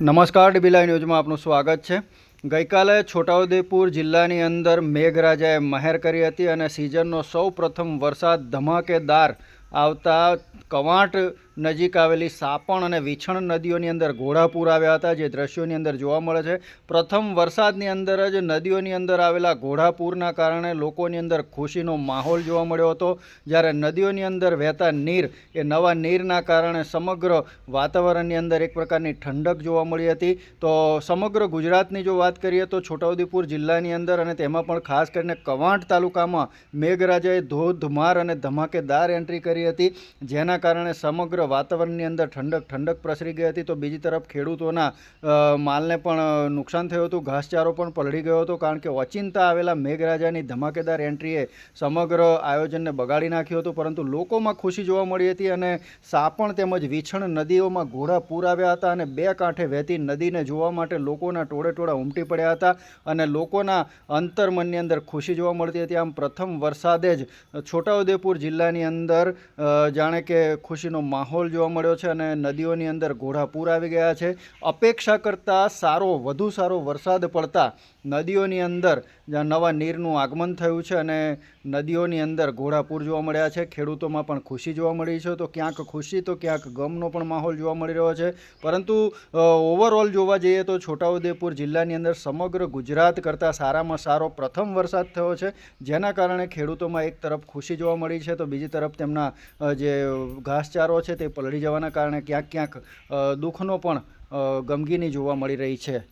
નમસ્કાર ડીબીલા ન્યૂઝમાં આપનું સ્વાગત છે. ગઈકાલે છોટાઉદેપુર જિલ્લાની અંદર મેઘરાજાએ મહેર કરી હતી અને સિઝનનો સૌ પ્રથમ વરસાદ ધમાકેદાર આવતા કવાંટ નજીક આવેલી સાપણ અને વિછણ નદીઓની અંદર ઘોડાપૂર આવ્યા હતા. જે દ્રશ્યોની અંદર જોવા મળે છે, પ્રથમ વરસાદની અંદર જ નદીઓની અંદર આવેલા ઘોડાપૂરના કારણે લોકોની અંદર ખુશીનો માહોલ જોવા મળ્યો હતો. જ્યારે નદીઓની અંદર વહેતા નીર, એ નવા નીરના કારણે સમગ્ર વાતાવરણની અંદર એક પ્રકારની ઠંડક જોવા મળી હતી. તો સમગ્ર ગુજરાતની જો વાત કરીએ તો છોટાઉદેપુર જિલ્લાની અંદર અને તેમાં પણ ખાસ કરીને કવાંટ તાલુકામાં મેઘરાજાએ ધોધમાર અને ધમાકેદાર એન્ટ્રી કરી હતી. જેના કારણે સમગ્ર વાતાવરણની અંદર ઠંડક ઠંડક પ્રસરી ગઈ હતી તો બીજી તરફ ખેડૂતોના માલને પણ નુકસાન થયું હતું. ઘાસચારો પણ પલળી ગયો હતો કારણ કે ઓચિંતા આવેલા મેઘરાજાની ધમાકેદાર એન્ટ્રીએ સમગ્ર આયોજનને બગાડી નાખ્યું હતું. પરંતુ લોકોમાં ખુશી જોવા મળી હતી અને સાપણ તેમજ વિછણ નદીઓમાં ઘોડા પૂર આવ્યા હતા અને બે કાંઠે વહેતી નદીને જોવા માટે લોકોના ટોળે ટોળા ઉમટી પડ્યા હતા અને લોકોના અંતરમનની અંદર ખુશી જોવા મળતી હતી. આમ પ્રથમ વરસાદે જ છોટાઉદેપુર જિલ્લાની અંદર જાણે કે ખુશીનો માહોલ જોવા મળ્યો છે અને નદીઓની અંદર ઘોડાપૂર આવી ગયા છે. અપેક્ષા કરતાં સારો, વધુ સારો વરસાદ પડતા નદીઓની અંદર જ્યાં નવા નીરનું આગમન થયું છે અને નદીઓની અંદર ઘોડાપૂર જોવા મળ્યા છે. ખેડૂતોમાં પણ ખુશી જોવા મળી છે. તો ક્યાંક ખુશી, તો ક્યાંક ગમનો પણ માહોલ જોવા મળી રહ્યો છે. પરંતુ ઓવરઓલ જોવા જઈએ તો છોટાઉદેપુર જિલ્લાની અંદર સમગ્ર ગુજરાત કરતાં સારામાં સારો પ્રથમ વરસાદ થયો છે. જેના કારણે ખેડૂતોમાં એક તરફ ખુશી જોવા મળી છે, તો બીજી તરફ તેમના જે ઘાસચારો છે તે પલળી જવાના કારણે ક્યાંક ક્યાંક દુઃખનો પણ ગમગીની જોવા મળી રહી છે.